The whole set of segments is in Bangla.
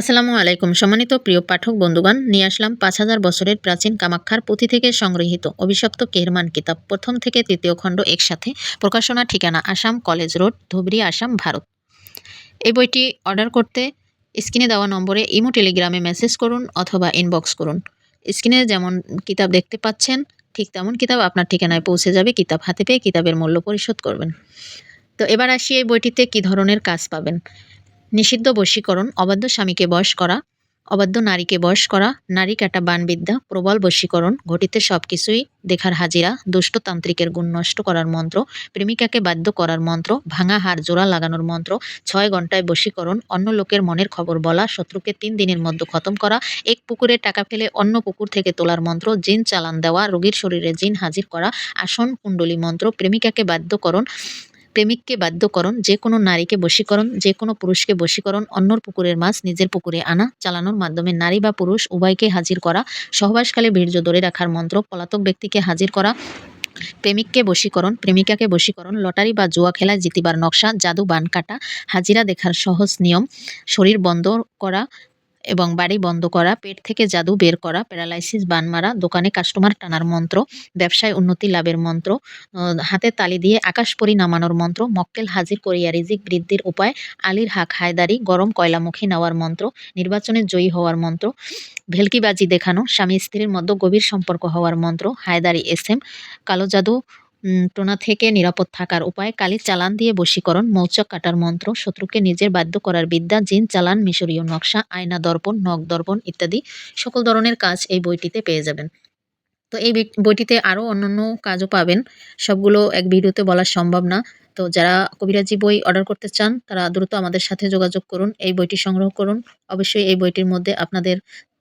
আসসালামু আলাইকুম। সম্মানিত প্রিয় পাঠক বন্ধুগণ, নিয়ে আসলাম পাঁচ হাজার বছরের প্রাচীন কামাক্ষার পুঁথি থেকে সংগৃহীত অভিশপ্ত কেরমান কিতাব, প্রথম থেকে তৃতীয় খণ্ড একসাথে। প্রকাশনা ঠিকানা আসাম কলেজ রোড, ধুবড়ি, আসাম, ভারত। এই বইটি অর্ডার করতে স্ক্রিনে দেওয়া নম্বরে ইমো, টেলিগ্রামে মেসেজ করুন অথবা ইনবক্স করুন। স্ক্রিনে যেমন কিতাব দেখতে পাচ্ছেন, ঠিক তেমন কিতাব আপনার ঠিকানায় পৌঁছে যাবে, কিতাব হাতে পেয়ে কিতাবের মূল্য পরিশোধ করবেন। তো এবার আসি এই বইটিতে কী ধরনের কাজ পাবেন। নিষিদ্ধ বশীকরণ, অবাধ্য স্বামীকে বশ করা, অবাধ্য নারীকে বশ করা, নারী কাটা বানবিদ্যা, প্রবল বশীকরণ, ঘটিতে সব কিছুই দেখার হাজিরা দুষ্টতান্ত্রিকের গুণ নষ্ট করার মন্ত্র, প্রেমিকাকে বাধ্য করার মন্ত্র, ভাঙা হার জোড়া লাগানোর মন্ত্র, ছয় ঘন্টায় বশীকরণ, অন্য লোকের মনের খবর বলা, শত্রুকে তিন দিনের মধ্যে খতম করা, এক পুকুরে টাকা ফেলে অন্য পুকুর থেকে তোলার মন্ত্র, জিন চালান দেওয়া, রোগীর শরীরে জিন হাজির করা, আসন কুণ্ডলী মন্ত্র, প্রেমিকাকে বাধ্যকরণ প্রেমিককে বাধ্যকরণ যে কোনো নারীকে বশীকরণ, যে কোনো পুরুষকে বশীকরণ, অন্যর পুকুরের মাছ নিজের পুকুরে আনা, চালানোর মাধ্যমে নারী বা পুরুষ উভয়কে হাজির করা, সহবাসকালে বীর্য ধরে রাখার মন্ত্র, পলাতক ব্যক্তিকে হাজির করা, প্রেমিককে বশীকরণ, প্রেমিকাকে বশীকরণ, লটারি বা জুয়া খেলায় জিতিবার নকশা, জাদু বান কাটা, হাজিরা দেখার সহজ নিয়ম, শরীর বন্ধ করা এবং বাড়ি বন্ধ করা, পেট থেকে জাদু বের করা, প্যারালাইসিস, বান মারা, দোকানে কাস্টমার টানার মন্ত্র, ব্যবসায় উন্নতি লাভের মন্ত্র হাতে তালি দিয়ে আকাশ পরি নামানোর মন্ত্র, মক্কেল হাজির করিয়া রিজিক বৃদ্ধির উপায়, আলীর হাক হায়দারি, গরম কয়লামুখী নেওয়ার মন্ত্র, নির্বাচনে জয়ী হওয়ার মন্ত্র, ভেলকিবাজি দেখানো, স্বামী স্ত্রীর মধ্যে গভীর সম্পর্ক হওয়ার মন্ত্র, হায়দারি, এস এম, কালো জাদু টোনা থেকে নিরাপদ থাকার উপায় কালি চালান দিয়ে বশীকরণ, মৌচক কাটার মন্ত্র, শত্রুকে নিজের বাধ্য করার বিদ্যা, জিন চালান, মিশরীয় নকশা, আয়না দর্পণ, নখ দর্পণ ইত্যাদি সকল ধরনের কাজ এই বইটিতে পেয়ে যাবেন। তো এই বইটিতে আরও অন্যান্য কাজও পাবেন। সবগুলো এক ভিডিওতে বলা সম্ভব না। তো যারা কবিরাজি বই অর্ডার করতে চান, তারা দ্রুত আমাদের সাথে যোগাযোগ করুন, এই বইটি সংগ্রহ করুন। অবশ্যই এই বইটির মধ্যে আপনাদের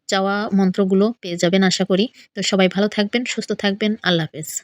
চাওয়া মন্ত্রগুলো পেয়ে যাবেন, আশা করি। তো সবাই ভালো থাকবেন, সুস্থ থাকবেন। আল্লাহ হাফেজ।